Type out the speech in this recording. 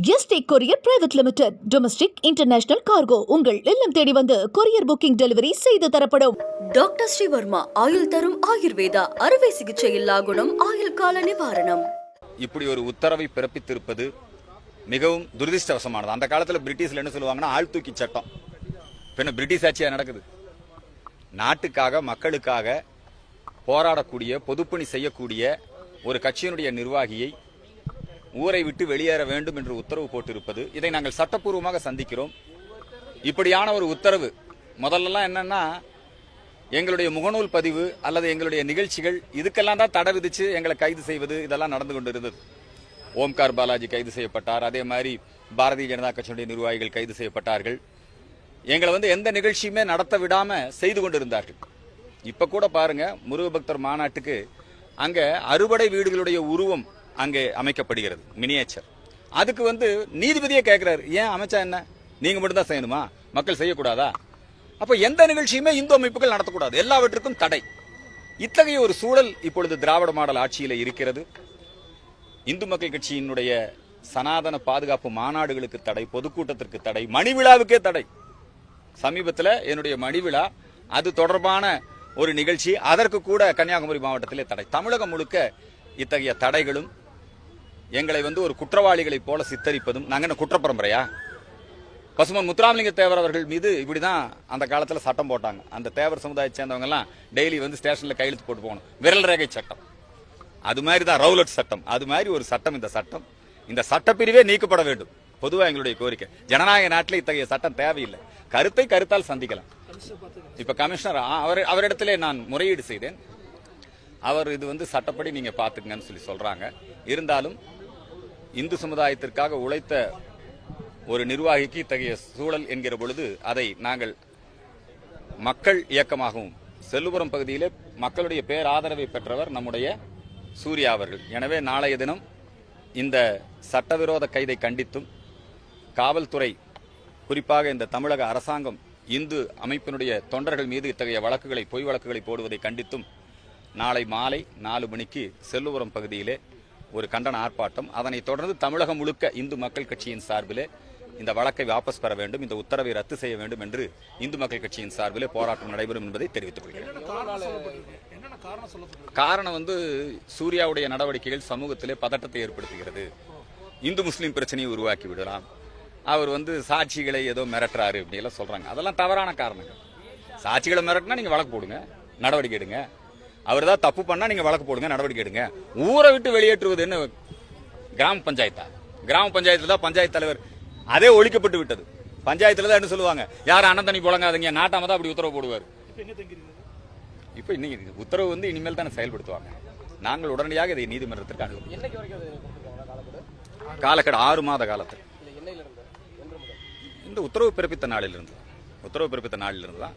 ST courier private limited. Domestic international cargo உங்கள் இல்லம் தேடி வந்து கொரியர் புக்கிங் டெலிவரி செய்து தரப்படும். டாக்டர் ஸ்ரீவர்மா ஆயுள் தரும் ஆயுர்வேதா அறுவை சிகிச்சை இல்லா குணம் ஆயுள் கால நிவாரணம். இப்படி ஒரு உத்தரவை பிறப்பித்திருப்பது மிகவும் துரதிருஷ்டவசமானது. அந்த காலத்தில் பிரிட்டிஷ்ல என்ன சொல்லுவாங்கன்னா ஆள் தூக்கி சட்டம். பின்ன பிரிட்டிஷ் ஆட்சியா நடக்குது. நாட்டுக்காக மக்களுக்காக போராடக்கூடிய பொதுப்பணி செய்யக்கூடிய ஒரு கட்சியினுடைய நிர்வாகியை ஊரை விட்டு வெளியேற வேண்டும் என்று உத்தரவு போட்டிருப்பது இதை நாங்கள் சட்டப்பூர்வமாக சந்திக்கிறோம். இப்படியான ஒரு உத்தரவு முதல்லலாம் என்னன்னா எங்களுடைய முகநூல் பதிவு அல்லது எங்களுடைய நிகழ்ச்சிகள் இதுக்கெல்லாம் தான் தடை விதிச்சு எங்களை கைது செய்வது இதெல்லாம் நடந்து கொண்டு இருந்தது ஓம்கார் பாலாஜி கைது செய்யப்பட்டார். அதே மாதிரி பாரதிய ஜனதா கட்சியினுடைய நிர்வாகிகள் கைது செய்யப்பட்டார்கள். எங்களை வந்து எந்த நிகழ்ச்சியுமே நடத்த விடாமல் செய்து கொண்டிருந்தார்கள். இப்போ கூட பாருங்க முருகபக்தர் மாநாட்டுக்கு அங்கே அறுபடை வீடுகளுடைய உருவம் அங்கே அமைக்கப்படுகிறது மினியேச்சர் அதுக்கு வந்து நீதிபதியே கேட்கிறாரு ஏன் அமைச்சா என்ன? நீங்க மட்டும்தான் செய்யணுமா? மக்கள் செய்யக்கூடாதா? அப்போ எந்த நிகழ்ச்சியுமே இந்து அமைப்புகள் நடத்தக்கூடாது எல்லாவற்றுக்கும் தடை. இத்தகைய ஒரு சூழல் இப்பொழுது திராவிட மாடல் ஆட்சியில் இருக்கிறது. இந்து மக்கள் கட்சியினுடைய சனாதன பாதுகாப்பு மாநாடுகளுக்கு தடை பொதுக்கூட்டத்திற்கு தடை மணி விழாவுக்கே தடை. சமீபத்தில் என்னுடைய மணி விழா அது தொடர்பான ஒரு நிகழ்ச்சி அதற்கு கூட கன்னியாகுமரி மாவட்டத்திலே தடை. தமிழகம் முழுக்க இத்தகைய தடைகளும் எங்களை வந்து ஒரு குற்றவாளிகளைப் போல சித்தரிப்பதும் நாங்க என்ன குற்றப்பரம்பரையா? பசுமன் முத்துராமலிங்க தேவர் அவர்கள் மீது இப்படிதான் அந்த காலத்துல சட்டம் போட்டாங்க. அந்த தேவர் சமுதாயத்தை சேர்ந்தவங்க எல்லாம் டெய்லி வந்து ஸ்டேஷன்ல கையெழுத்து போட்டு போகணும். விரல் ரேகை சட்டம். அது மாதிரி தான் ரவுலட் சட்டம். அது மாதிரி ஒரு சட்டம் இந்த சட்டம். இந்த சட்டப்பிரிவே நீக்கப்பட வேண்டும். பொதுவாக எங்களுடைய கோரிக்கை. ஜனநாயக நாட்டில் இத்தகைய சட்டம் தேவையில்லை. கருத்தை கருத்தால் சந்திக்கலாம். இப்ப கமிஷனர் அவர் அவரிடத்திலே நான் முறையீடு செய்தேன். அவர் இது வந்து சட்டப்படி நீங்க பாத்துக்கங்கன்னு சொல்லி சொல்றாங்க. இருந்தாலும் இந்து சமுதாயத்திற்காக உழைத்த ஒரு நிர்வாகிக்கு இத்தகைய சூழல் என்கிற பொழுது அதை நாங்கள் மக்கள் இயக்கமாகவும் செல்லுபுரம் பகுதியிலே மக்களுடைய பேராதரவை பெற்றவர் நம்முடைய சூர்யா அவர்கள். எனவே நாளைய தினம் இந்த சட்டவிரோத கைதை கண்டித்தும் காவல்துறை குறிப்பாக இந்த தமிழக அரசாங்கம் இந்து அமைப்பினுடைய தொண்டர்கள் மீது இத்தகைய வழக்குகளை பொய் வழக்குகளை போடுவதை கண்டித்தும் நாளை மாலை நாலு மணிக்கு செல்லுபுரம் பகுதியிலே ஒரு கண்டன ஆர்ப்பாட்டம். அதனைத் தொடர்ந்து தமிழகம் முழுக்க இந்து மக்கள் கட்சியின் சார்பிலே இந்த வழக்கை வாபஸ் பெற வேண்டும் இந்த உத்தரவை ரத்து செய்ய வேண்டும் என்று இந்து மக்கள் கட்சியின் சார்பிலே போராட்டம் நடைபெறும் என்பதை தெரிவித்துக் கொள்கிறேன். காரணம் வந்து சூர்யாவுடைய நடவடிக்கைகள் சமூகத்திலே பதட்டத்தை ஏற்படுத்துகிறது. இந்து முஸ்லீம் பிரச்சனையை உருவாக்கி விடலாம். அவர் வந்து சாட்சிகளை ஏதோ மிரட்டுறாரு இப்படி எல்லாம் சொல்றாங்க. அதெல்லாம் தவறான காரணங்கள். சாட்சிகளை மிரட்டினா நீங்க வழக்கு போடுங்க நடவடிக்கை எடுங்க. அவர் தான் தப்பு பண்ணா நீங்க வழக்கு போடுங்க நடவடிக்கை எடுங்க. ஊரை விட்டு வெளியேற்றுவது என்ன கிராம பஞ்சாயத்தா? கிராம பஞ்சாயத்துல தான் பஞ்சாயத்து தலைவர் அதே ஒழிக்கப்பட்டு விட்டது. பஞ்சாயத்துல தான் என்ன சொல்லுவாங்க? யாரும் அண்ணன் தண்ணி புழங்காதீங்க நாட்டாம தான் அப்படி உத்தரவு போடுவார். இப்ப இன்னைக்கு உத்தரவு வந்து இனிமேல் தானே செயல்படுத்துவாங்க. நாங்கள் உடனடியாக இதை நீதிமன்றத்திற்கு அனுப்புவோம் காலக்கெடு? ஆறு மாத காலத்தில் இந்த உத்தரவு பிறப்பித்த நாளிலிருந்து. உத்தரவு பிறப்பித்த நாளிலிருந்து தான்